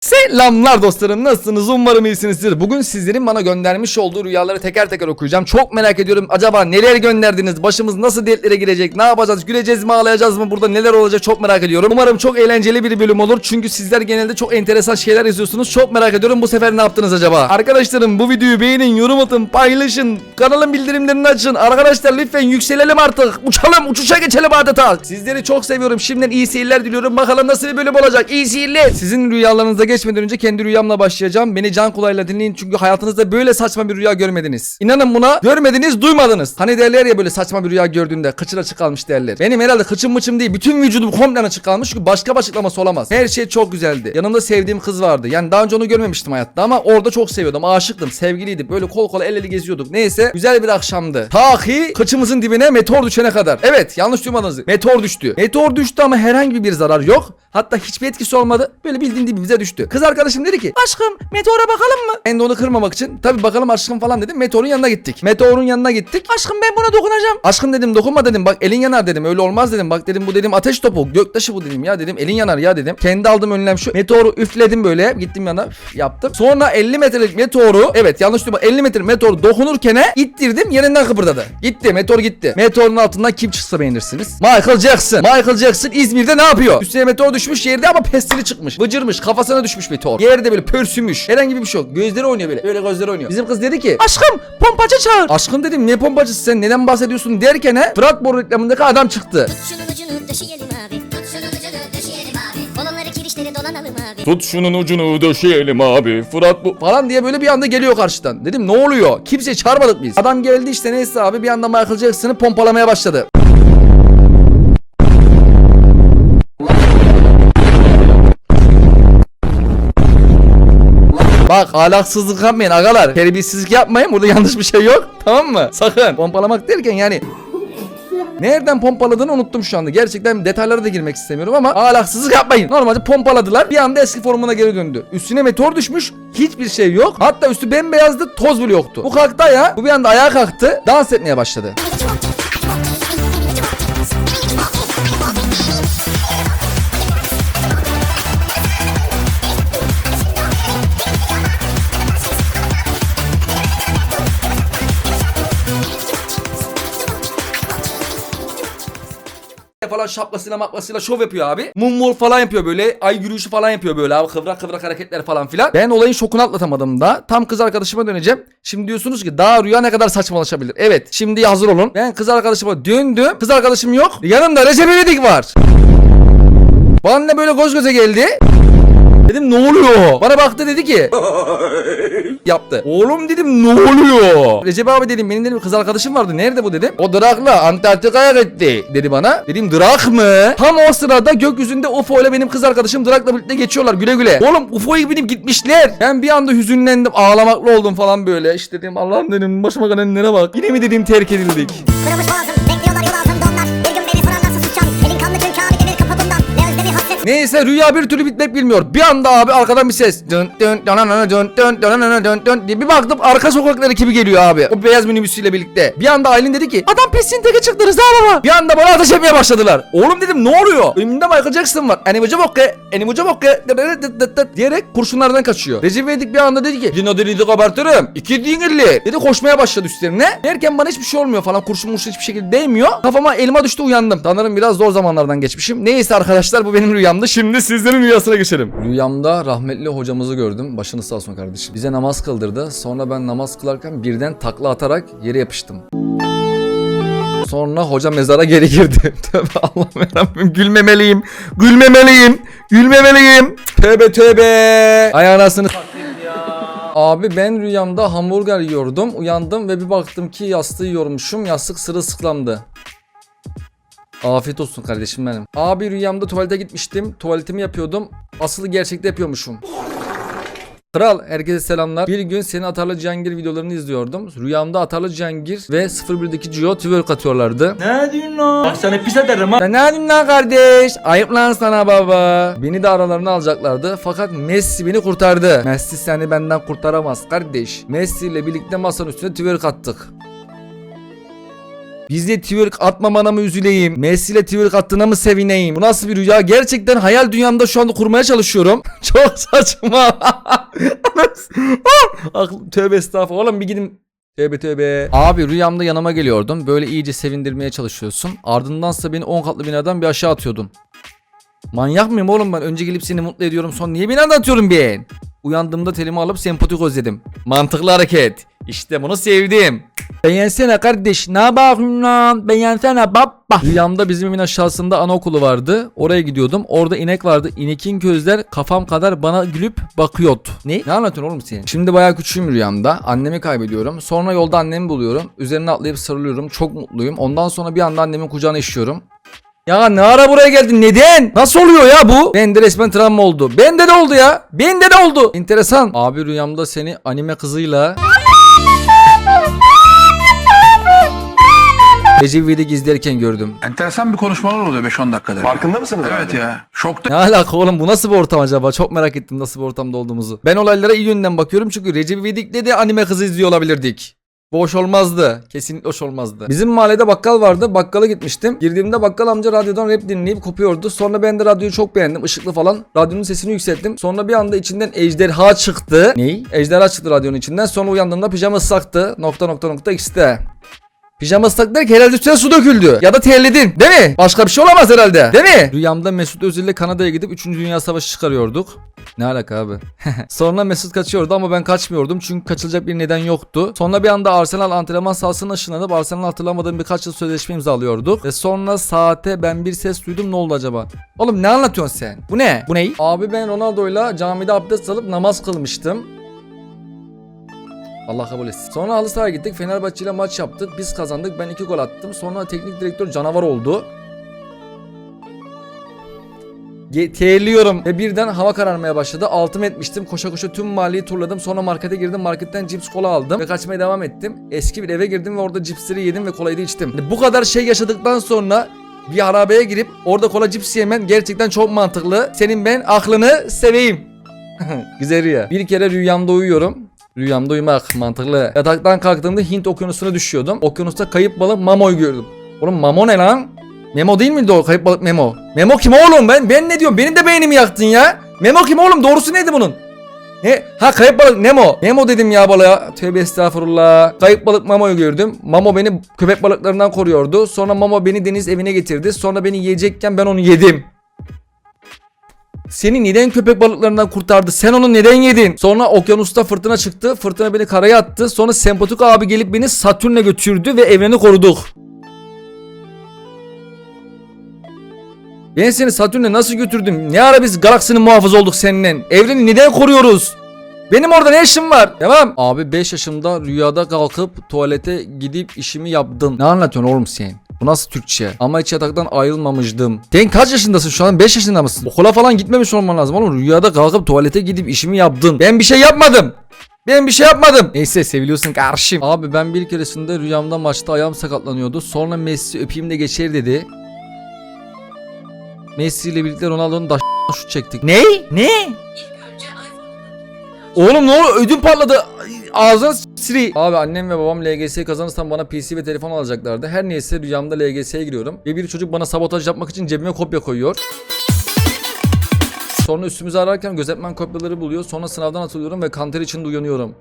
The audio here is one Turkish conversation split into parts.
Selamlar dostlarım nasılsınız umarım iyisinizdir. Bugün sizlerin bana göndermiş olduğu rüyaları teker teker okuyacağım. Çok merak ediyorum acaba neler gönderdiniz? Başımız nasıl dertlere girecek? Ne yapacağız? Güleceğiz mi ağlayacağız mı? Burada neler olacak çok merak ediyorum. Umarım çok eğlenceli bir bölüm olur. Çünkü sizler genelde çok enteresan şeyler yazıyorsunuz. Çok merak ediyorum bu sefer ne yaptınız acaba? Arkadaşlarım bu videoyu beğenin, yorum atın, paylaşın. Kanalın bildirimlerini açın. Arkadaşlar lütfen yükselelim artık. Uçalım, uçuşa geçelim adeta. Sizleri çok seviyorum. Şimdiden iyi seyirler diliyorum. Bakalım nasıl bir bölüm olacak. İyi seyirler. Sizin rüyalarınıza geçmeden önce kendi rüyamla başlayacağım. Beni can kulağıyla dinleyin çünkü hayatınızda böyle saçma bir rüya görmediniz. İnanın buna görmediniz, duymadınız. Hani derler ya böyle saçma bir rüya gördüğünde kıçın açık kalmış derler. Benim herhalde kıçım mıçım değil. Bütün vücudum komple açık kalmış çünkü başka bir açıklaması olamaz. Her şey çok güzeldi. Yanımda sevdiğim kız vardı. Yani daha önce onu görmemiştim hayatta ama orada çok seviyordum. Aşıktım, sevgiliydik. Böyle kol kola el ele geziyorduk. Neyse güzel bir akşamdı. Ta ki kıçımızın dibine meteor düşene kadar. Evet yanlış duymadınız. Meteor düştü. Meteor düştü ama herhangi bir zarar yok. Hatta hiçbir etkisi olmadı. Böyle bildiğin dibimize düştü. Kız arkadaşım dedi ki aşkım meteora bakalım mı? Ben de onu kırmamak için tabi bakalım aşkım falan dedim. Meteorun yanına gittik. Meteorun yanına gittik. Aşkım ben buna dokunacağım. Aşkım dedim dokunma dedim. Bak elin yanar dedim. Öyle olmaz dedim. Bak dedim bu dedim ateş topu. Göktaşı bu dedim ya dedim. Elin yanar ya dedim. Kendi aldım önlem şu. Meteoru üfledim böyle. Gittim yana üf, yaptım. Sonra 50 metrelik meteoru evet yanlış duyma 50 metre meteoru dokunurken ittirdim yerinden kıpırdadı. Gitti meteor gitti. Meteorun altından kim çıksa beğenirsiniz? Michael Jackson. Michael Jackson İzmir'de ne yapıyor? Üstüne meteor düşmüş yerde ama pestili çıkmış. Vıcırmış kafasına düşmüş meteor. Yerde böyle pörsümüş. Herhangi bir şey yok. Gözleri oynuyor böyle. Böyle gözleri oynuyor. Bizim kız dedi ki aşkım pompacı çağır. Aşkım dedim ne pompacısı sen neden bahsediyorsun derken he Fırat Boru reklamındaki adam çıktı. Tut şunun ucunu döşeyelim abi. Tut şunun ucunu döşeyelim abi. Kolonları kirişleri dolanalım abi. Tut şunun ucunu döşeyelim abi. Fırat bu falan diye böyle bir anda geliyor karşıdan. Dedim ne oluyor? Kimse çağırmadık biz. Adam geldi işte neyse abi bir anda Michael Jackson'ı pompalamaya başladı. Bak ahlaksızlık yapmayın agalar. Terbiyesizlik yapmayın. Burada yanlış bir şey yok. Tamam mı? Sakın. Pompalamak derken yani Nereden pompaladığını unuttum şu anda. Gerçekten detaylara da girmek istemiyorum ama ahlaksızlık yapmayın. Normalde pompaladılar. Bir anda eski formuna geri döndü. Üstüne meteor düşmüş. Hiçbir şey yok. Hatta üstü bembeyazdı. Toz bile yoktu. Bu kalktı ya. Bu bir anda ayağa kalktı. Dans etmeye başladı. Falan şapkasıyla maklasıyla şov yapıyor abi. Moonwalk falan yapıyor böyle. Ay yürüyüşü falan yapıyor böyle abi. Kıvrak kıvrak hareketler falan filan. Ben olayın şokunu atlatamadım da. Tam kız arkadaşıma döneceğim. Şimdi diyorsunuz ki daha rüya ne kadar saçmalaşabilir. Evet şimdi hazır olun. Ben kız arkadaşıma döndüm. Kız arkadaşım yok. Yanımda Recep İvedik var. Bana böyle göz göze geldi. Dedim ne oluyor? Bana baktı dedi ki yaptı. Oğlum dedim ne oluyor? Recep abi dedim benim dedim kız arkadaşım vardı. Nerede bu dedim. O Drak'la Antarktika'ya gitti dedi bana. Dedim Drak mı? Tam o sırada gökyüzünde UFO ile benim kız arkadaşım Drak'la birlikte geçiyorlar güle güle. Oğlum UFO'yu binip gitmişler. Ben bir anda hüzünlendim ağlamaklı oldum falan böyle. İşte dedim Allah'ım dedim başıma gelenlere bak. Yine mi dedim terk edildik. Kırılmış Neyse rüya bir türlü bitmek bilmiyor. Bir anda abi arkadan bir ses. Dön dön danana dön dön danana dön dön diye bir baktım arka sokaklar ekibi geliyor abi. O beyaz minibüsüyle birlikte. Bir anda Aylin dedi ki adam pesin teke çıktı Rıza baba. Bir anda bana ateş etmeye başladılar. Oğlum dedim ne oluyor? Önümde Michael Jackson var. Animuca bokke, animuca bokke diyerek kurşunlardan kaçıyor. Recep İvedik bir anda dedi ki Dino dedi kabartırım. İki dinirli. Dedi koşmaya başladı üstlerine. Derken bana hiçbir şey olmuyor falan. Kurşun hiçbir şekilde değmiyor. Kafama elma düştü uyandım. Sanırım biraz zor zamanlardan geçmişim. Neyse arkadaşlar bu benim rüya rüyamdı. Şimdi sizlerin rüyasına geçelim. Rüyamda rahmetli hocamızı gördüm. Başını sağ olsun kardeşim. Bize namaz kıldırdı. Sonra ben namaz kılarken birden takla atarak yere yapıştım. Sonra hoca mezara geri girdi. Tövbe Allah'ım yarabbim gülmemeliyim. Gülmemeliyim. Gülmemeliyim. Tövbe tövbe. Ay anasını Abi ben rüyamda hamburger yiyordum. Uyandım ve bir baktım ki yastığı yiyormuşum. Yastık sırılsıklamdı. Afiyet olsun kardeşim benim. Abi rüyamda tuvalete gitmiştim. Tuvaletimi yapıyordum. Asılı gerçekte yapıyormuşum. Kral herkese selamlar. Bir gün senin Atarlı Cihangir videolarını izliyordum. Rüyamda Atarlı Cihangir ve 01'deki Gio twerk atıyorlardı. Ne diyorsun lan? Bak sana pis ederim ha. Ne yapayım lan kardeş? Ayıp lan sana baba. Beni de aralarına alacaklardı. Fakat Messi beni kurtardı. Messi seni benden kurtaramaz kardeş. Messi ile birlikte masanın üstüne twerk attık. Bizle twerk atmamana mı üzüleyim? Messi ile twerk attığına mı sevineyim? Bu nasıl bir rüya? Gerçekten hayal dünyamda şu anda kurmaya çalışıyorum. Çok saçma. Aklım tövbe estağfurullah. Oğlum bir gidin Tövbe tövbe. Abi rüyamda yanıma geliyordun. Böyle iyice sevindirmeye çalışıyorsun. Ardındansa beni 10 katlı binadan bir aşağı atıyordun. Manyak mıyım oğlum ben? Önce gelip seni mutlu ediyorum sonra niye beni anlatıyorum ben? Uyandığımda telimi alıp sempatik özledim. Mantıklı hareket. İşte bunu sevdim. Beğensene kardeş. Ne yapayım lan? Beğensene baba. Rüyamda bizim evin aşağısında anaokulu vardı. Oraya gidiyordum. Orada inek vardı. İnekin gözler kafam kadar bana gülüp bakıyordu. Ne? Ne anlatıyorsun oğlum sen? Şimdi bayağı küçüğüm rüyamda. Annemi kaybediyorum. Sonra yolda annemi buluyorum. Üzerine atlayıp sarılıyorum. Çok mutluyum. Ondan sonra bir anda annemin kucağına işiyorum. Ya ne ara buraya geldin? Neden? Nasıl oluyor ya bu? Bende resmen travma oldu. Bende de oldu ya. Bende de oldu. Enteresan. Abi rüyamda seni anime kızıyla Recep İvedik izlerken gördüm. Enteresan bir konuşmalar oluyor 5-10 dakikada. Farkında mısınız? Evet ya. Şokta Ne alaka oğlum bu nasıl bir ortam acaba? Çok merak ettim nasıl bir ortamda olduğumuzu. Ben olaylara iyi yönden bakıyorum çünkü Recep İvedik'le de anime kızı izliyor olabilirdik. Bu hoş olmazdı. Kesinlikle hoş olmazdı. Bizim mahallede bakkal vardı. Bakkala gitmiştim. Girdiğimde bakkal amca radyodan rap dinleyip kopuyordu. Sonra ben de radyoyu çok beğendim. Işıklı falan. Radyonun sesini yükselttim. Sonra bir anda içinden ejderha çıktı. Ney? Ejderha çıktı radyonun içinden. Sonra uyandığımda pijama ıslaktı. Nokta nokta nokta x'te. Pijama ıslak derken herhalde üstüne su döküldü. Ya da terledin. Değil mi? Başka bir şey olamaz herhalde. Değil mi? Rüyamda Mesut Özil ile Kanada'ya gidip 3. Dünya Savaşı çıkarıyorduk. Ne alaka abi? Sonra Mesut kaçıyordu ama ben kaçmıyordum çünkü kaçılacak bir neden yoktu. Sonra bir anda Arsenal antrenman sahasına ışınlanıp Arsenal hatırlamadığım birkaç yıl sözleşme imzalıyorduk. Ve sonra saate ben bir ses duydum ne oldu acaba? Oğlum ne anlatıyorsun sen? Bu ne? Bu ne? Abi ben Ronaldo'yla camide abdest alıp namaz kılmıştım. Allah kabul etsin. Sonra halı sahaya gittik. Fenerbahçe ile maç yaptık. Biz kazandık. Ben iki gol attım. Sonra teknik direktör canavar oldu. Terliyorum ve birden hava kararmaya başladı. Altımı etmiştim. Koşa koşa tüm mahalleyi turladım. Sonra markete girdim. Marketten cips kola aldım ve kaçmaya devam ettim. Eski bir eve girdim ve orada cipsleri yedim ve kolayı da içtim. Yani bu kadar şey yaşadıktan sonra bir harabeye girip orada kola cips yemen gerçekten çok mantıklı. Senin ben aklını seveyim. Güzel rüya. Bir kere rüyamda uyuyorum. Rüyamda uyumak mantıklı. Yataktan kalktığımda Hint okyanusuna düşüyordum. Okyanusta kayıp balık Mamo'yu gördüm. Oğlum Mamo ne lan? Memo değil miydi o kayıp balık Memo? Memo kim oğlum ben? Ben ne diyorum? Benim de beynimi yaktın ya. Memo kim oğlum? Doğrusu neydi bunun? Ne? Ha kayıp balık Nemo. Nemo dedim ya balığa. Tövbe estağfurullah. Kayıp balık Mamo'yu gördüm. Mamo beni köpek balıklarından koruyordu. Sonra Mamo beni deniz evine getirdi. Sonra beni yiyecekken ben onu yedim. Seni neden köpek balıklarından kurtardı? Sen onu neden yedin? Sonra okyanusta fırtına çıktı. Fırtına beni karaya attı. Sonra sempatik abi gelip beni Satürn'e götürdü ve evreni koruduk. Ben seni Satürn'e nasıl götürdüm? Ne ara biz galaksinin muhafız olduk seninle? Evreni neden koruyoruz? Benim orada ne işim var? Tamam. Abi 5 yaşımda rüyada kalkıp tuvalete gidip işimi yaptım. Ne anlatıyorsun oğlum sen? Bu nasıl Türkçe? Ama hiç yataktan ayrılmamıştım. Sen kaç yaşındasın şu an? 5 yaşında mısın? Okula falan gitmemiş olman lazım oğlum. Rüyada kalkıp tuvalete gidip işimi yaptım. Ben bir şey yapmadım. Ben bir şey yapmadım. Neyse seviliyorsun karşım. Abi ben bir keresinde rüyamda maçta ayağım sakatlanıyordu. Sonra Messi öpeyim de geçer dedi. Messi ile birlikte Ronaldo'nun da şut çektik. Ne? Ne? Oğlum ne oluyor? Ödüm patladı. Ağzına siri. Abi annem ve babam LGS kazanırsam bana PC ve telefon alacaklardı. Her neyse rüyamda LGS'ye giriyorum. Ve bir çocuk bana sabotaj yapmak için cebime kopya koyuyor. Sonra üstümüzü ararken gözetmen kopyaları buluyor. Sonra sınavdan atılıyorum ve kanter içinde uyanıyorum.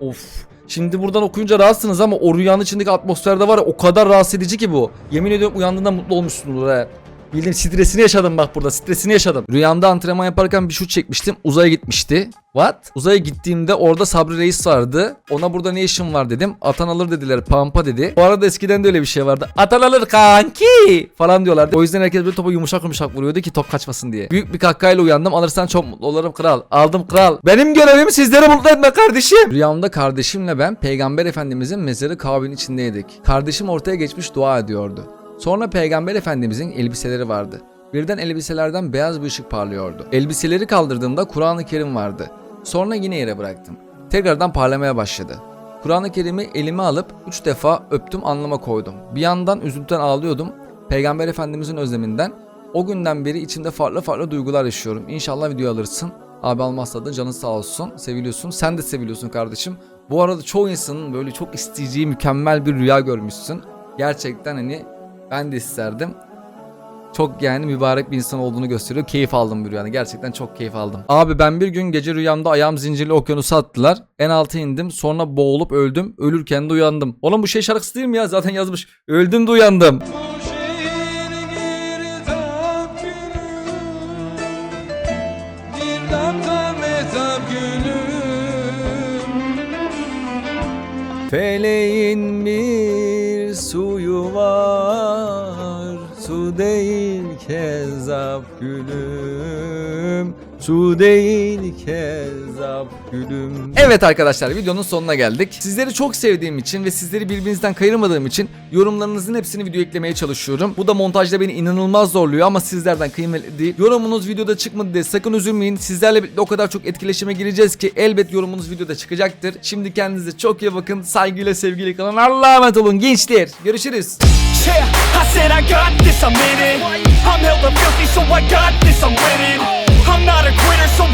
Of. Şimdi buradan okuyunca rahatsınız ama o rüyanın içindeki atmosferde var ya o kadar rahatsız edici ki bu. Yemin ediyorum uyandığında mutlu olmuşsundur he. Bildiğin stresini yaşadım bak burada stresini yaşadım. Rüyamda antrenman yaparken bir şut çekmiştim uzaya gitmişti. What? Uzaya gittiğimde orada Sabri Reis vardı. Ona burada ne işin var dedim. Atan alır dediler pampa dedi. Bu arada eskiden de öyle bir şey vardı. Atan alır kanki falan diyorlardı. O yüzden herkes böyle topa yumuşak yumuşak vuruyordu ki top kaçmasın diye. Büyük bir kahkahayla uyandım. Alırsan çok mutlu olurum kral. Aldım kral. Benim görevim sizleri mutlu etmek kardeşim. Rüyamda kardeşimle ben Peygamber Efendimizin mezarı Kabe'nin içindeydik. Kardeşim ortaya geçmiş dua ediyordu. Sonra Peygamber Efendimizin elbiseleri vardı. Birden elbiselerden beyaz bir ışık parlıyordu. Elbiseleri kaldırdığımda Kur'an-ı Kerim vardı. Sonra yine yere bıraktım. Tekrardan parlamaya başladı. Kur'an-ı Kerim'i elime alıp üç defa öptüm anlama koydum. Bir yandan üzüntüden ağlıyordum. Peygamber Efendimizin özleminden. O günden beri içimde farklı farklı duygular yaşıyorum. İnşallah video alırsın. Abi almazsa da canın sağ olsun. Seviliyorsun. Sen de seviliyorsun kardeşim. Bu arada çoğu insanın böyle çok isteyeceği mükemmel bir rüya görmüşsün. Gerçekten hani ben de isterdim. Çok yani mübarek bir insan olduğunu gösteriyor. Keyif aldım bu rüyada. Gerçekten çok keyif aldım. Abi ben bir gün gece rüyamda ayağım zincirli okyanusa attılar. En alta indim. Sonra boğulup öldüm. Ölürken de uyandım. Oğlum bu şey şarkısı değil mi ya? Zaten yazmış. Öldüm de uyandım. Feleğin bir suyu var Su değil kezzap gülüm Su değil kezzap gülüm. Evet arkadaşlar videonun sonuna geldik. Sizleri çok sevdiğim için ve sizleri birbirinizden kayırmadığım için Yorumlarınızın hepsini video eklemeye çalışıyorum. Bu da montajda beni inanılmaz zorluyor ama sizlerden kıymetli değil. Yorumunuz videoda çıkmadı diye sakın üzülmeyin. Sizlerle birlikte o kadar çok etkileşime gireceğiz ki Elbet yorumunuz videoda çıkacaktır. Şimdi kendinize çok iyi bakın. Saygıyla sevgiyle kalın. Allah'a emanet olun gençler. Görüşürüz. Yeah, I said I got this, I'm in it. I'm hella filthy, so I got this, I'm winning. I'm not a quitter, so